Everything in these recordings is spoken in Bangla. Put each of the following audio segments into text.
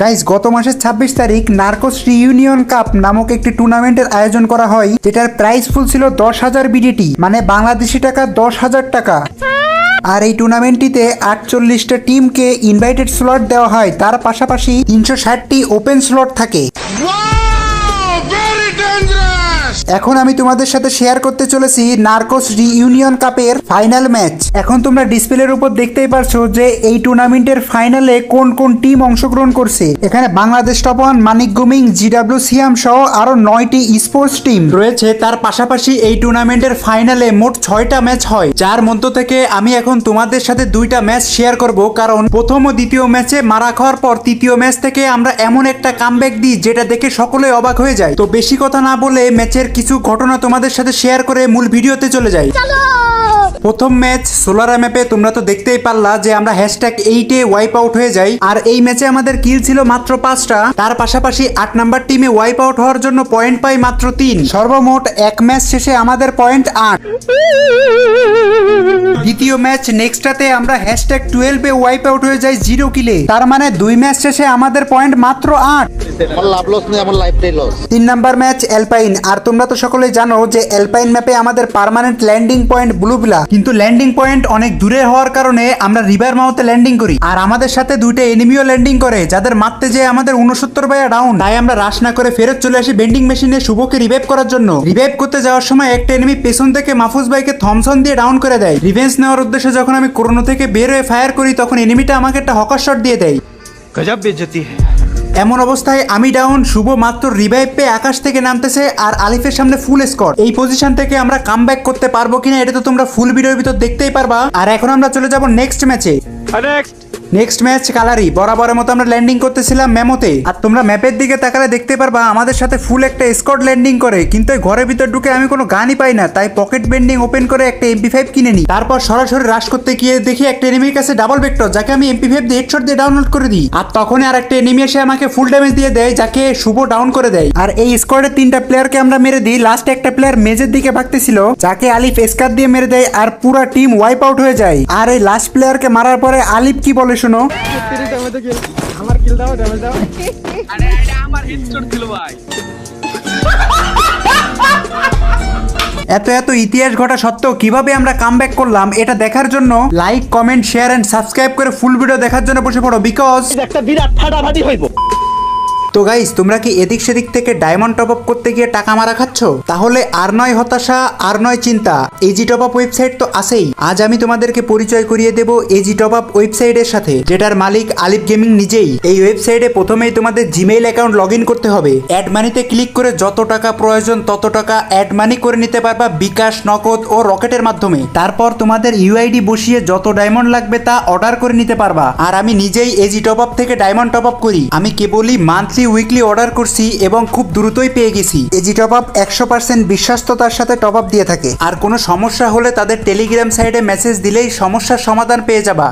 গাইস গত মাসের ছাব্বিশ তারিখ নার্কোস রিউনিয়ন কাপ নামক একটি টুর্নামেন্টের আয়োজন করা হয়, যেটার প্রাইস ফুল ছিল দশ হাজার বিডিটি মানে বাংলাদেশি টাকা দশ হাজার টাকা আর এই টুর্নামেন্টটিতে আটচল্লিশটা টিমকে ইনভাইটেড স্লট দেওয়া হয়, তার পাশাপাশি তিনশো ষাটটি ওপেন স্লট থাকে! এখন আমি তোমাদের সাথে শেয়ার করতে চলেছি নার্কোস রিইউনিয়ন কাপের ফাইনাল ম্যাচ এখন তোমরা ডিসপ্লের উপর দেখতেই পারছ যে এই টুর্নামেন্টের ফাইনালে কোন কোন টিম অংশগ্রহণ করছে। এখানে Bangladesh top one Manik gaming GW Siam সহ আরও নয়টি স্পোর্টস টিম রয়েছে। তার পাশাপাশি এই টুর্নামেন্টের ফাইনালে মোট ছয়টা ম্যাচ হয়। যার মধ্য থেকে আমি এখন তোমাদের সাথে দুইটা ম্যাচ শেয়ার করব। কারণ প্রথম ও দ্বিতীয় ম্যাচে মারা খাওয়ার পর তৃতীয় ম্যাচ থেকে আমরা এমন একটা কামব্যাক দিই, যেটা দেখে সকলে অবাক হয়ে যায়। তো বেশি কথা না বলে ম্যাচের কিছু ঘটনা তোমাদের সাথে শেয়ার করে মূল ভিডিওতে চলে যাই। প্রথম ম্যাচ সোলার ম্যাপে তোমরা তো দেখতেই পারলা যে আমরা হ্যাশট্যাগ এইটে ওয়াইপ আউট হয়ে যাই। আর এই ম্যাচে আমাদের কিল ছিল মাত্র পাঁচটা। তার পাশাপাশি আট নাম্বার টিমে ওয়াইপ আউট হওয়ার জন্য পয়েন্ট পাই মাত্র তিন। সর্বমোট এক ম্যাচ শেষে আমাদের পয়েন্ট আট। দ্বিতীয় ম্যাচ নেক্সটটাতে আমরা হ্যাশট্যাগ টুয়েলভে ওয়াইপ আউট হয়ে যাই জিরো কিলে তার মানে দুই ম্যাচ শেষে আমাদের পয়েন্ট মাত্র আট। তিন নাম্বার ম্যাচ অ্যালপাইন আর তোমরা তো সকলে জানো যে অ্যালপাইন ম্যাপে আমাদের পার্মানেন্ট ল্যান্ডিং পয়েন্ট ব্লুবিলা কিন্তু ল্যান্ডিং পয়েন্ট অনেক দূরে হওয়ার কারণে আমরা রিভার মাউথে ল্যান্ডিং করি। আর আমাদের সাথে দুইটা এনিমিও ল্যান্ডিং করে, যাদের মারতে যেয়ে আমাদের উনসত্তর বাইয়া ডাউন তাই আমরা রাস না করে ফেরত চলে আসি বেন্ডিং মেশিনে শুভকে রিভাইভ করার জন্য। রিভাইভ করতে যাওয়ার সময় একটা এনিমি পেছন থেকে মাহফুজ ভাইকে থমসন দিয়ে ডাউন করে দেয়। রিভেন্স নেওয়ার উদ্দেশ্যে যখন আমি করোনা থেকে বের হয়ে ফায়ার করি, তখন এনিমিটা আমাকে একটা হকার শট দিয়ে দেয়। গজব বেজতি হ্যাঁ এমন অবস্থায় আমি ডাউন শুভ মাত্র রিভাইভ পেয়ে আকাশ থেকে নামতেছে আর আলিফের সামনে ফুল স্কট এই পজিশন থেকে আমরা কাম করতে পারব কিনা এটা তো তোমরা ফুল ভিডিওর ভিতর দেখতেই পারবা। আর এখন আমরা চলে যাব নেক্সট ম্যাচে নেক্সট নেক্সট ম্যাচ কালারি বরাবরের মতো আমরা ল্যান্ডিং করতেছিলাম মেমোতে। আর তোমরা ম্যাপের দিকে তাকালে দেখতে পারবা, আমাদের সাথে ফুল একটা স্কট ল্যান্ডিং করে। কিন্তু ঘরের ভিতর ঢুকে আমি কোনো গানই পাই না, তাই পকেট বেন্ডিং ওপেন করে একটা এমপি ফাইভ কিনে নিই। তারপর সরাসরি রাশ করতে গিয়ে দেখি একটা এনিমির কাছে ডাবল ভেক্টর যাকে আমি এমপি ফাইভ দিয়ে হেডশট দিয়ে ডাউনলোড করে দিই। আর তখনই আর একটা এনিমি এসে আমাকে ফুল ড্যামেজ দিয়ে দেয়, যাকে শুভ ডাউন করে দেয়। আর এই স্কোয়াডের তিনটা প্লেয়ারকে আমরা মেরে দিই। লাস্ট একটা প্লেয়ার মেজের দিকে ভাগতেছিল, যাকে আলিফ এসকার দিয়ে মেরে দেয়। আর পুরা টিম ওয়াইপ আউট হয়ে যায়। আর এই লাস্ট প্লেয়ারকে মারার পরে আলিফ কি বলে শোনো। এত এত ইতিহাস ঘটা সত্ত্বেও কীভাবে আমরা কামব্যাক করলাম, এটা দেখার জন্য like comment share and subscribe করে ফুল ভিডিও দেখার জন্য বসে পড়ো বিকজ একটা বিরাট ফাটাফাটি হইব। তো গাইস তোমরা কি এদিক সেদিক থেকে ডায়মন্ড টপ আপ করতে গিয়ে টাকা মারা খাচ্ছ? তাহলে আর নয় হতাশা, আর নয় চিন্তা। এজি টপ আপ ওয়েবসাইট তো আছেই। আজ আমি তোমাদেরকে পরিচয় করিয়ে দেব এজি টপ আপ ওয়েবসাইটের সাথে, যেটার মালিক আলিফ গেমিং নিজেই। এই ওয়েবসাইটে প্রথমেই তোমাদের জিমেইল অ্যাকাউন্ট লগ ইন করতে হবে। অ্যাড মানিতে ক্লিক করে যত টাকা প্রয়োজন, তত টাকা অ্যাড মানি করে নিতে পারবা বিকাশ, নগদ ও রকেটের মাধ্যমে। তারপর তোমাদের ইউআইডি বসিয়ে যত ডায়মন্ড লাগবে তা অর্ডার করে নিতে পারবা। আর আমি নিজেই এজি টপ আপ থেকে ডায়মন্ড টপ আপ করি। আমি কেবলই মান্থলি উইকলি অর্ডার করছি এবং খুব দ্রুতই পেয়ে গেছি। এজি টপ আপ একশো পার্সেন্ট বিশ্বস্ততার সাথে টপ আপ দিয়ে থাকে। আর কোনো সমস্যা হলে তাদের টেলিগ্রাম সাইডে মেসেজ দিলেই সমস্যার সমাধান পেয়ে যাবা।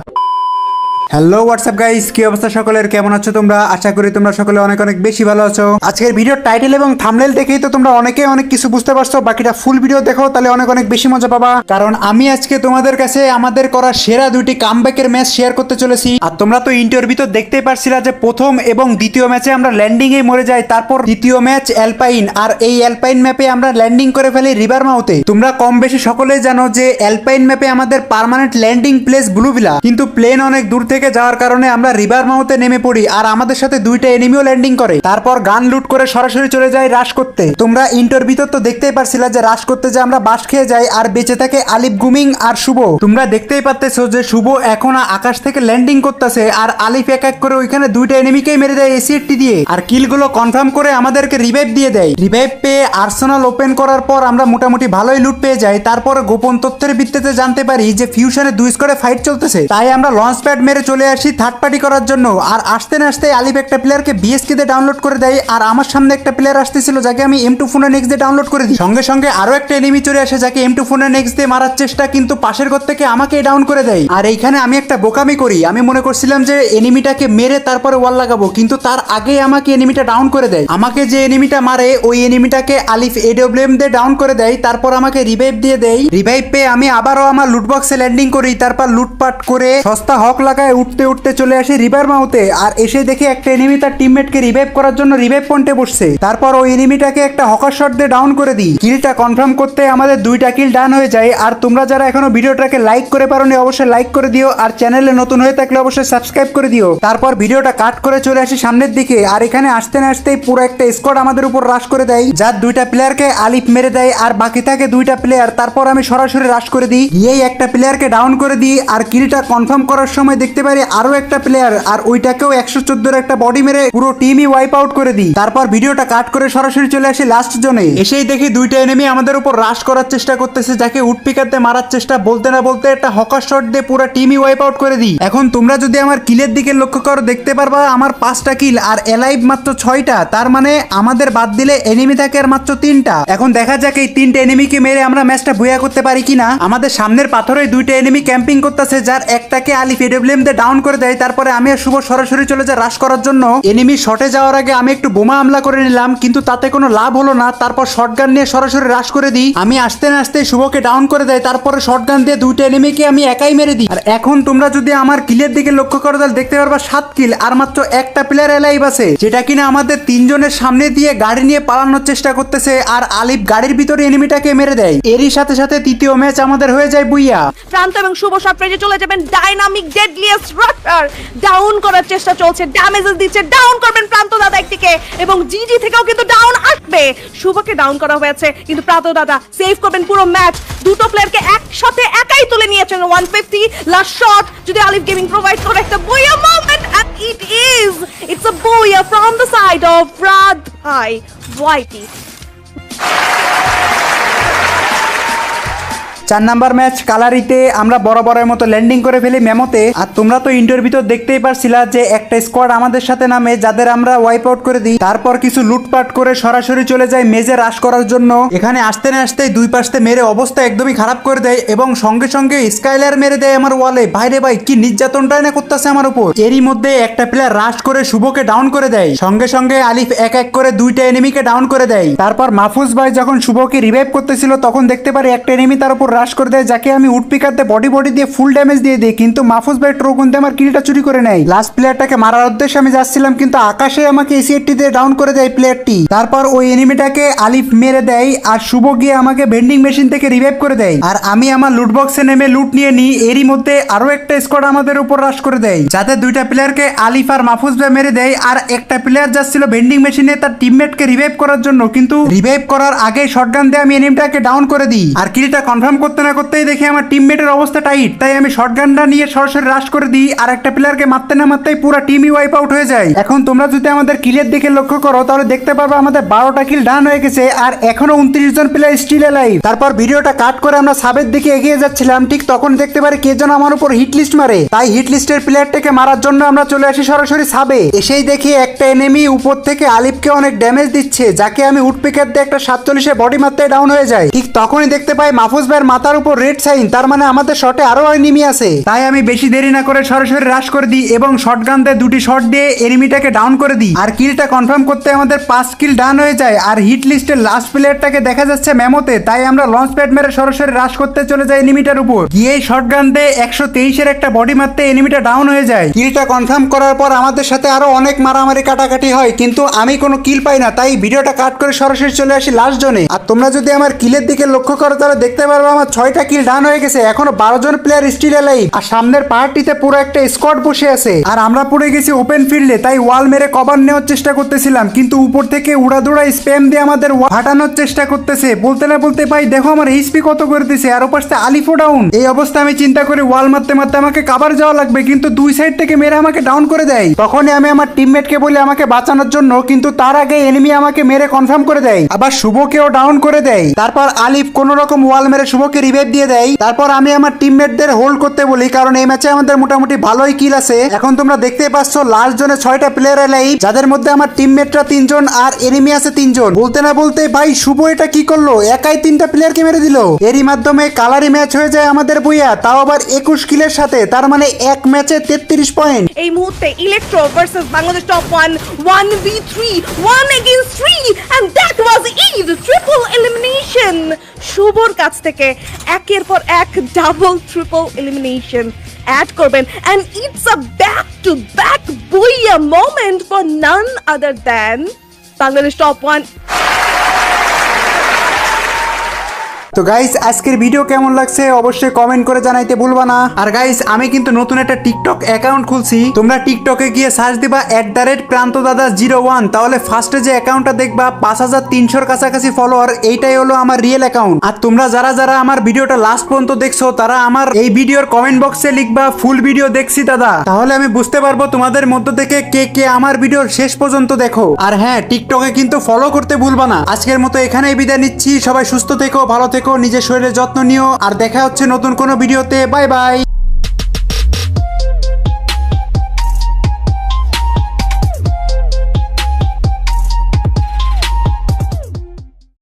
হ্যালো হোয়াটসঅ্যাপ গাইস কি অবস্থা সকলের? কেমন আছো তোমরা? আশা করি তোমরা সকলে অনেক অনেক বেশি ভালো আছো। আজকের ভিডিওর টাইটেল এবং থামনেল দেখেই তো তোমরা অনেকে অনেক কিছু বুঝতে পারছ। বাকিটা ফুল ভিডিও দেখো, তাহলে অনেক অনেক বেশি মজা পাবা। কারণ আমি আজকে তোমাদের কাছে আমাদের করা সেরা দুইটি কামব্যাকের ম্যাচ শেয়ার করতে চলেছি। আর তোমরা তো ইন্টার ভিতর দেখতেই পারছিলা যে প্রথম এবং দ্বিতীয় ম্যাচে আমরা ল্যান্ডিং এ মরে যাই, তারপর দ্বিতীয় ম্যাচ অ্যালপাইন আর এই অ্যালপাইন ম্যাপে আমরা ল্যান্ডিং করে ফেলি রিভার মাউথে তোমরা কম বেশি সকলেই জানো যে অ্যালপাইন ম্যাপে আমাদের পার্মানেন্ট ল্যান্ডিং প্লেস ব্লুভিলা কিন্তু প্লেন অনেক দূর থেকে যাওয়ার কারণে আমরা রিভার মাউথে নেমে পড়ি আর আমাদের সাথে দুইটা এনিমিও ল্যান্ডিং করে। তারপর গান লুট করে সরাসরি চলে যাই রাশ করতে। তোমরা ইন্টার ভিতর তো দেখতেই পারছিলা যে রাশ করতে যে আমরা বাস খেয়ে যাই আর বেঁচে থাকে আলিফ, গুমিং আর শুভ। তোমরা দেখতেই পারতেছো যে শুভ এখন আকাশ থেকে ল্যান্ডিং করতেছে আর আলিফ এক এক করে ওইখানে দুইটা এনিমিকেই মেরে দেয় এসিএটি দিয়ে। আর কিলগুলো কনফার্ম করে আমাদেরকে রিভাইভ দিয়ে দেয়। রিভাইভ পেয়ে আর্সেনাল ওপেন করার পর আমরা মোটামুটি ভালোই লুট পেয়ে যাই। তারপর গোপন তথ্যের ভিত্তিতে জানতে পারি যে ফিউশনে দুই স্কোরে ফাইট চলতেছে। তাই আমরা লঞ্চ প্যাড মেরে চলে আসি থার্ড পার্টি করার জন্য। আর আসতে না আসতে আলিফ একটা প্লেয়ারকে দিয়ে ডাউনলোড করে দেয়। আর আমার সামনে একটা প্লেয়ার আসতেছিল, যাকে আমি এম টু ফোনে নেক্সট দিয়ে ডাউনলোড করে দিই। সঙ্গে সঙ্গে আরও একটা এনিমি চলে আসে, যাকে এম টু ফোনে নেক্সট দিয়ে মারার চেষ্টা কিন্তু পাশের ঘর থেকে আমাকে ডাউন করে দেয়। আর এইখানে আমি একটা বোকামি করি। আমি মনে করছিলাম যে এনিমিটাকে মেরে তারপরে ওয়াল লাগাবো, কিন্তু তার আগে আমাকে এনিমিটা ডাউন করে দেয়। আমাকে যে এনিমিটা মারে, ওই এনিমিটাকে আলিফ এডব্লিউএম দিয়ে ডাউন করে দেয়। তারপর আমাকে রিভাইভ দিয়ে দেয়। রিভাইভ পেয়ে আমি আবারও আমার লুটবক্সে ল্যান্ডিং করি। তারপর লুটপাট করে সস্তা হক লাগায় উঠতে উঠতে চলে আসি রিভার মাউতে আর এসে দেখি একটা এনিমি তার টিমমেটকে রিভাইভ করার জন্য রিভাইভ পয়েন্টে বসছে। তারপর ওই এনিমিটাকে একটা হকার শট দিয়ে ডাউন করে দিই। কিলটা কনফার্ম করতে আমাদের দুইটা কিল ডান হয়ে যায়। আর তোমরা যারা এখনও ভিডিওটাকে লাইক করে পারোনি, অবশ্যই লাইক করে দিও। আর চ্যানেলে নতুন হয়ে থাকলে অবশ্যই সাবস্ক্রাইব করে দিও। তারপর ভিডিওটা কাট করে চলে আসি সামনের দিকে। আর এখানে আসতে না আসতেই পুরো একটা স্কোয়াড আমাদের উপর রাশ করে দেয়, যার দুইটা প্লেয়ারকে আলিফ মেরে দেয় আর বাকি থাকে দুইটা প্লেয়ার তারপর আমি সরাসরি রাশ করে দিই। এই একটা প্লেয়ারকে ডাউন করে দিই। আর কিলটা কনফার্ম করার সময় দেখতে পারি আরও একটা প্লেয়ার আর ওইটাকেও একশো চোদ্দোর একটা বডি মেরে পুরো টিমই ওয়াইপ আউট করে দিই। তারপর ভিডিওটা কাট করে সরাসরি চলে আসি লাস্ট জোনে এসেই দেখি দুইটা এনিমি আমাদের উপর রাশ করার চেষ্টা করতেছে, যাকে উড পিকারতে মারার চেষ্টা বলতে না বলতে একটা হকার শট দিয়ে পুরো টিমই ওয়াইপ আউট করে দিই। এখন তোমরা যদি আমার কিলের দিকে লক্ষ্য করো, দেখতে পারবা আমার পাঁচটা কিল আর এলাইভ মাত্র ছয়টা। তার মানে আমাদের বাদ দিলে এনিমি থাকে আর মাত্র তিনটা। এখন দেখা যাক এই তিনটা এনিমিকে মেরে আমরা ম্যাচটা বুয়া করতে পারি কিনা। আমাদের সামনের পাথরে দুইটা এনিমি ক্যাম্পিং করতেছে, যার একটাকে আলি ফেডব্লিউএম দিয়ে ডাউন করে দেয়, তারপরে আমি আর শুভ সরাসরি চলে যাই রাশ করার জন্য। এনিমি শটে যাওয়ার আগে আমি একটু বোমা হামলা করে নিলাম, কিন্তু তাতে কোনো লাভ হলো না। তারপর শটগান নিয়ে সরাসরি রাশ করে দিই। আমি আসতে না আসতে শুভকে ডাউন করে দেয়, তারপরে শটগান দিয়ে দুইটা এনিমিকে আমি একাই মেরে দিই। আর এখন তোমরা যদি আমার কিলের দিকে লক্ষ্য করো, তাহলে দেখতে পারবা সাত কিল আর মাত্র একটা প্লেয়ার এলাইভ আছে, যেটা কিনা আমাদের তিনজনের সামনে দিয়ে গাড়ি নিয়ে পালানোর চেষ্টা করতেছে, আর আলিফ গাড়ির ভিতরে এনিমিটাকে মেরে দেয়। এরই সাথে সাথে তৃতীয় ম্যাচ আমাদের হয়ে যায় বুইয়া। প্রান্ত এবং শুভ সাপ্রাইজে চলে যাবেন। ডাইনামিক ডেডলিয়েস্ট রাশার ডাউন করার চেষ্টা চলছে ড্যামেজেস দিচ্ছে ডাউন করবেন প্রান্ত দাদা একদিকে এবং জিজি থেকেও কিন্তু ডাউন আসবে। শুভকে ডাউন করা হয়েছে, কিন্তু প্রান্ত দাদা সেভ করবেন পুরো ম্যাচ দুটো প্লেয়ারকে একসাথে একাই তুলে নিয়েছেন ওয়ান ফিফটি লাস্ট শট যদি আলিফ গেমিং প্রোভাইড করে একটা booyah moment and it is, it's a বইয়া from the side of Rad Bhai Whitey চার নাম্বার ম্যাচ কালারিতে আমরা বরাবরের মতো ল্যান্ডিং করে ফেলি মেমোতে। আর তোমরা তো ইন্ডোর ভিতর দেখতেই পারছিলা যে একটা স্কোয়াড আমাদের সাথে নামে, যাদের আমরা ওয়াইপ আউট করে দিই। তারপর কিছু লুটপাট করে সরাসরি চলে যায় মেজে রাশ করার জন্য। এখানে আসতে না আসতে দুই পাশতে মেরে অবস্থা একদমই খারাপ করে দেয় এবং সঙ্গে সঙ্গে স্কাইলার মেরে দেয় আমার ওয়ালে ভাইরে ভাই, কি নির্যাতনটাই না করতেছে আমার উপর। এরই মধ্যে একটা প্লেয়ার রাশ করে শুভকে ডাউন করে দেয়। সঙ্গে সঙ্গে আলিফ এক এক করে দুইটা এনিমিকে ডাউন করে দেয়। তারপর মাহফুজ ভাই যখন শুভকে রিভাইভ করতেছিল, তখন দেখতে পারি একটা এনিমি তার উপর রাশ করে দেয়, যাকে আমি উড পিকারতে বডি বডি দিয়ে ফুল ড্যামেজ দিয়ে দিই। কিন্তু মাহফুজ ভাই ট্রোকুনতে আমার কিলটা চুরি করে নেয়। লাস্ট প্লেয়ারটাকে মারার উদ্দেশ্যে আমি যাচ্ছিলাম, কিন্তু আকাশে আমাকে এসিএটি দিয়ে ডাউন করে দেয় প্লেয়ারটি তারপর ওই এনিমিটাকে আলিফ মেরে দেয় আর শুভ গিয়ে আমাকে ভেন্ডিং মেশিন থেকে রিভাইভ করে দেয়। আর আমি আমার লুট বক্সে নেমে লুট নিয়ে নিই, এরই মধ্যে আরও একটা স্কোয়াড আমাদের উপর রাশ করে দেয়, যাতে দুইটা প্লেয়ারকে আলিফ আর মাহফুজ ভাই মেরে দেয়। আর একটা প্লেয়ার যাচ্ছিল ভেন্ডিং মেশিনে তার টিমমেটকে রিভাইভ করার জন্য, কিন্তু রিভাইভ করার আগে শটগান দিয়ে আমি এনিমিটাকে ডাউন করে দিই। আর কিলটা কনফার্ম করতে না করতেই দেখি আমার টিমমেটের অবস্থা টাইট তাই আমি শটগানটা নিয়ে সরাসরি রাশ করে দিই আর একটা প্লেয়ারকে মারতে না মারতেই পুরো টিমই ওয়াইপ আউট হয়ে যায়। এখন তোমরা যদি আমাদের কিলের দিকে লক্ষ্য করো, তাহলে দেখতে পারবে আমাদের বারোটা কিল ডান হয়ে গেছে আর এখনও উনত্রিশ জন প্লেয়ার স্টিল লাইভ তারপর ভিডিওটা কাট করে আমরা সাবের দিকে এগিয়ে যাচ্ছিলাম, ঠিক তখন দেখতে পারি কে যেন আমার উপর হিট লিস্ট মারে। তাই হিট লিস্টের প্লেয়ারটাকে মারার জন্য আমরা চলে আসি সরাসরি সাবে এসেই দেখি একটা এনিমি উপর থেকে আলিফকে অনেক ড্যামেজ দিচ্ছে, যাকে আমি উঠপিকার দিয়ে একটা সাতচল্লিশে বডি মারতে ডাউন হয়ে যায় ঠিক তখনই দেখতে পাই মাহফুজ ভাইয়ের মাথার উপর রেড সাইন তার মানে আমাদের শটে আরও এনিমি আছে। তাই আমি বেশি দেরি না করে সরাসরি রাশ করে দিই এবং শটগান দিয়ে দুটি শট দিয়ে এনিমিটাকে ডাউন করে দিই। আর কিলটা কনফার্ম করতে আমাদের পাঁচ কিল ডান হয়ে যায়। আর হিট লিস্টের লাস্ট প্লেয়ারটাকে দেখা যাচ্ছে মেমোতে, তাই আমরা লঞ্চ প্যাড মেরে সরাসরি রাশ করতে চলে যাই এনিমিটার উপর। গিয়ে শটগান দিয়ে একশো তেইশের একটা বডি মারতে এনিমিটা ডাউন হয়ে যায়। কিলটা কনফার্ম করার পর আমাদের সাথে আরও অনেক মারামারি কাটাকাটি হয়, কিন্তু আমি কোনো কিল পাই না, তাই ভিডিওটা কাট করে সরাসরি চলে আসি লাস্ট জনে আর তোমরা যদি আমার কিলের দিকে লক্ষ্য করো, তাহলে দেখতে পারব আমার ছয়টা কিল ডাউন হয়ে গেছে। এখনও বারো জন প্লেয়ার স্টিল এলাইভ আর সামনের পাহাড়টিতে পুরো একটা স্কোয়াড বসে আছে। আর আমরা পড়ে গেছি ওপেন ফিল্ডে তাই ওয়াল মেরে কভার নেওয়ার চেষ্টা করতেছিলাম। কিন্তু উপর থেকে উড়াদুড়া স্প্যাম দিয়ে আমাদের ফাটানোর চেষ্টা করতেছে। বলতে না বলতে ভাই, দেখো আমার এইচপি কত করে দিছে। আর ওপাশে আলিফো ডাউন এই অবস্থা আমি চিন্তা করে ওয়াল মারতে মারতে আমাকে কাবার যাওয়া লাগবে, কিন্তু দুই সাইড থেকে মেরে আমাকে ডাউন করে দেয়। তখনই আমি আমার টিমমেটকে বলি আমাকে বাঁচানোর জন্য, কিন্তু তার আগে এনিমি আমাকে মেরে কনফার্ম করে দেয়। আবার শুভকেও ডাউন করে দেয়। তারপর আলিফ কোন রকম ওয়াল মেরে শুভকে রিভাইভ দিয়ে দেয়। তারপর আমি আমার টিমমেটদের হোল্ড করতে বলি, কারণ এই ম্যাচে আমাদের মোটামুটি ভালোই কিল আছে। এখন তোমরা দেখতেই পাচ্ছ লাস্ট জনে ছয়টা প্লেয়ার লাইভ যাদের মধ্যে আমার টিমমেটরা তিনজন আর এনিমি আছে তিনজন। বলতে না বলতে, ভাই, শুভ এটা কি করল? একাই তিনটা প্লেয়ারকে মেরে দিল। এরই মাধ্যমে কালারি ম্যাচ হয়ে যায় আমাদের বইয়া, তাও আবার একুশ কিলের সাথে। তার মানে এক ম্যাচে তেত্রিশ পয়েন্ট এই মুহূর্তে electro versus Bangladesh top one one v three one against three and that was elimination শুভর কাছ থেকে একের পর এক ডাবল ট্রিপল এলিমিনেশন অ্যাড করবেন। And it's a back to back booyah moment for none other than Bangladesh top one তো গাইস আজকের ভিডিও কেমন লাগছে অবশ্যই কমেন্ট করে জানাইতে ভুলবা না। আর গাইস আমি কিন্তু নতুন একটা টিকটক অ্যাকাউন্ট খুলছি। তোমরা টিকটকে গিয়ে সার্চ দিবা এট দ্য রেট প্রান্ত দাদা জিরো ওয়ান তাহলে ফার্স্টে যে অ্যাকাউন্টটা দেখবা, পাঁচ হাজার তিনশোর কাছাকাছি ফলোয়ার এইটাই হলো আমার রিয়েল অ্যাকাউন্ট আর তোমরা যারা যারা আমার ভিডিওটা লাস্ট পর্যন্ত দেখছ, তারা আমার এই ভিডিওর কমেন্ট বক্সে লিখবা ফুল ভিডিও দেখছি দাদা। তাহলে আমি বুঝতে পারব তোমাদের মধ্য থেকে কে কে আমার ভিডিওর শেষ পর্যন্ত দেখো। আর হ্যাঁ টিকটকে কিন্তু ফলো করতে ভুলবা না। আজকের মতো এখানেই বিদায় নিচ্ছি। সবাই সুস্থ থেকো, ভালো থেকো। নিজের শরীরের যত্ন নিও। আর দেখা হচ্ছে নতুন কোনো ভিডিওতে। Bye bye.